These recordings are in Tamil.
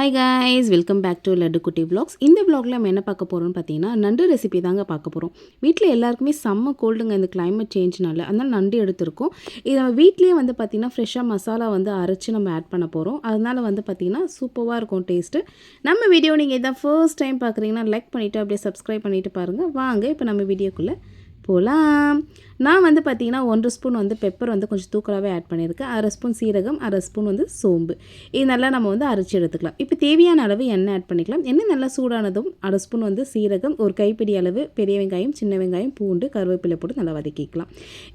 Hi guys welcome back to Laddu Kutty vlogs இந்த vlogல நம்ம என்ன பார்க்க போகிறோம்னு பார்த்தீங்கன்னா நண்டு ரெசிபி தாங்க பார்க்க போகிறோம் வீட்டில் எல்லாருக்குமே செம்ம கோல்டுங்க இந்த கிளைமேட் சேஞ்ச்னால அதனால் நண்டு எடுத்திருக்கோம். இது நம்ம வீட்லேயே வந்து பார்த்திங்கன்னா ஃப்ரெஷ்ஷாக மசாலா வந்து அரைச்சி நம்ம ஆட் பண்ண போகிறோம் அதனால வந்து பார்த்திங்கன்னா சூப்பராக இருக்கும் டேஸ்ட்டு நம்ம வீடியோ நீங்கள் இதான் ஃபர்ஸ்ட் டைம் பார்க்குறீங்கன்னா லைக் பண்ணிவிட்டு அப்படியே சப்ஸ்கிரைப் பண்ணிவிட்டு பாருங்கள் வாங்க இப்போ நம்ம வீடியோக்குள்ளே போகலாம் நான் வந்து பார்த்திங்கன்னா ஒன்றரை ஸ்பூன் வந்து பெப்பர் வந்து கொஞ்சம் தூக்கலாகவே ஆட் பண்ணியிருக்கேன். அரை ஸ்பூன் சீரகம் அரை ஸ்பூன் வந்து சோம்பு. இது நல்லா நம்ம வந்து அரைச்சி எடுத்துக்கலாம். இப்போ தேவையான அளவு எண்ணெய் ஆட் பண்ணிக்கலாம். எண்ணெய் நல்லா சூடானதும் அரை ஸ்பூன் வந்து சீரகம் ஒரு கைப்பிடி அளவு பெரிய வெங்காயம் சின்ன வெங்காயம் பூண்டு கருவேப்பிலை போட்டு நல்லா வதக்கிக்கலாம்.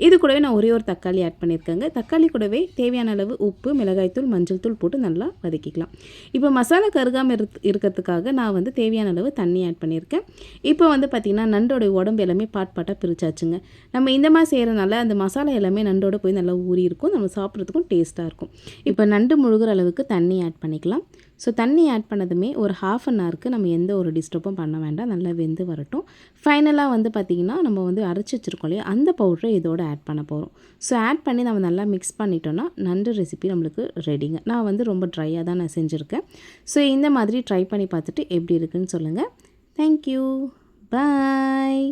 இது கூடவே நான் ஒரே ஒரு தக்காளி ஆட் பண்ணியிருக்கேங்க. தக்காளி கூடவே தேவையான அளவு உப்பு மிளகாய்த்தூள் மஞ்சள் தூள் போட்டு நல்லா வதக்கிக்கலாம். இப்போ மசாலா கருகாமல் இரு இருக்கிறதுக்காக நான் வந்து தேவையான அளவு தண்ணி ஆட் பண்ணியிருக்கேன். இப்போ வந்து பார்த்திங்கன்னா நண்டோடைய உடம்பு எல்லாமே பாட் பாட்டாக பிரிச்சாச்சுங்க நம்ம இந்த மாதிரி செய்கிறனால அந்த மசாலா எல்லாமே நண்டோட போய் நல்லா ஊறி இருக்கும். நம்ம சாப்பிட்றதுக்கும் டேஸ்ட்டாக இருக்கும். இப்போ நண்டு முழுகிற அளவுக்கு தண்ணி ஆட் பண்ணிக்கலாம். ஸோ தண்ணி ஆட் பண்ணதுமே ஒரு ஹாஃப் அன் ஹவருக்கு நம்ம எந்த ஒரு டிஸ்டர்பும் பண்ண வேண்டாம். நல்லா வெந்து வரட்டும். ஃபைனலாக வந்து பார்த்திங்கன்னா நம்ம வந்து அரைச்சி வச்சுருக்கோம் இல்லையா? அந்த பவுடரை இதோடு ஆட் பண்ண போகிறோம் ஸோ ஆட் பண்ணி நம்ம நல்லா மிக்ஸ் பண்ணிட்டோன்னா நண்டு ரெசிபி நம்மளுக்கு ரெடிங்க நான் வந்து ரொம்ப ட்ரையாக தான் நான் செஞ்சுருக்கேன். ஸோ இந்த மாதிரி ட்ரை பண்ணி பார்த்துட்டு எப்படி இருக்குன்னு சொல்லுங்கள் தேங்க்யூ பாய்